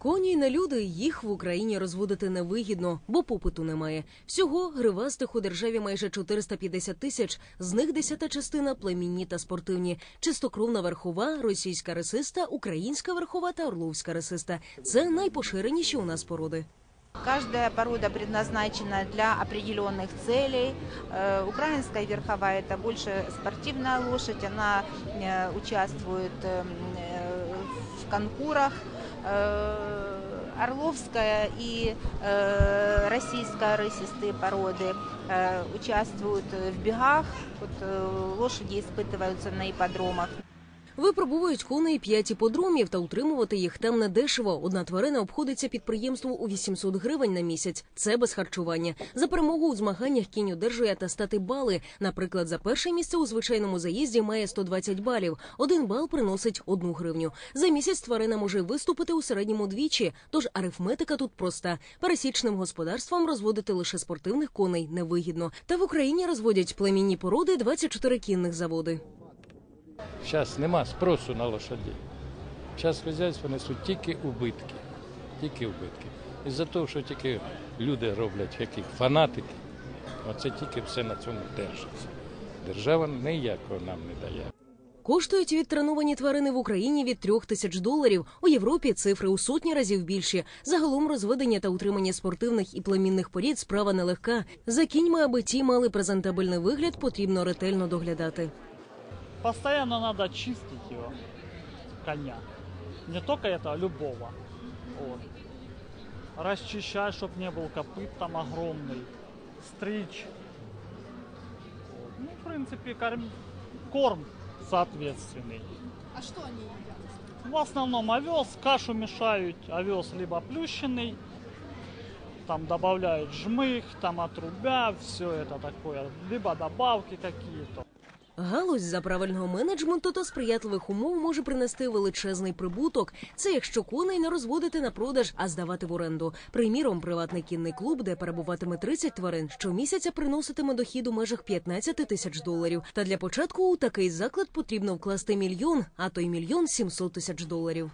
Коні на люди їх в Україні розводити невигідно, бо попиту немає. Всього гривастих у державі майже 450 тисяч. З них десята частина племінні та спортивні. Чистокровна верхова, російська ресиста, українська верхова та орловська ресиста. Це найпоширеніші у нас породи. Каждая порода предназначена для определенных целей. Э, Украинская верховая это больше спортивная лошадь, она э, участвует эм, э, в конкурах. Э, Орловская и э, российская рысистые породы э, участвуют в бегах. Вот, э, лошади испытываются на ипподромах. Випробовують коней п'ять іподромів та утримувати їх там недешево. Одна тварина обходиться підприємству у 800 гривень на місяць. Це без харчування. За перемогу у змаганнях кінь одержує атестати бали. Наприклад, за перше місце у звичайному заїзді має 120 балів. Один бал приносить одну гривню. За місяць тварина може виступити у середньому двічі. Тож арифметика тут проста. Пересічним господарствам розводити лише спортивних коней невигідно. Та в Україні розводять племінні породи 24 кінних заводи. Зараз нема спросу на лошадей. Зараз хазяйство несуть тільки убитки. Тільки убитки. Із-за того, що тільки люди роблять яких фанатики, оце тільки все на цьому держиться. Держава ніякого нам не дає. Коштують відтреновані тварини в Україні від трьох тисяч доларів. У Європі цифри у сотні разів більші. Загалом розведення та утримання спортивних і племінних порід справа нелегка. За кіньми, аби ті мали презентабельний вигляд, потрібно ретельно доглядати. Постоянно надо чистить его, коня. Не только это, а любого. Вот. Расчищать, чтобы не был копыт там огромный. Стричь. Вот. Ну, в принципе, корм, корм соответственный. А что они едят? В основном овес, кашу мешают, овес либо плющенный, там добавляют жмых, там отрубя, все это такое, либо добавки какие-то. Галузь за правильного менеджменту та сприятливих умов може принести величезний прибуток. Це якщо коней не розводити на продаж, а здавати в оренду. Приміром, приватний кінний клуб, де перебуватиме 30 тварин, щомісяця приноситиме дохід у межах 15 тисяч доларів. Та для початку у такий заклад потрібно вкласти мільйон, а то й мільйон сімсот тисяч доларів.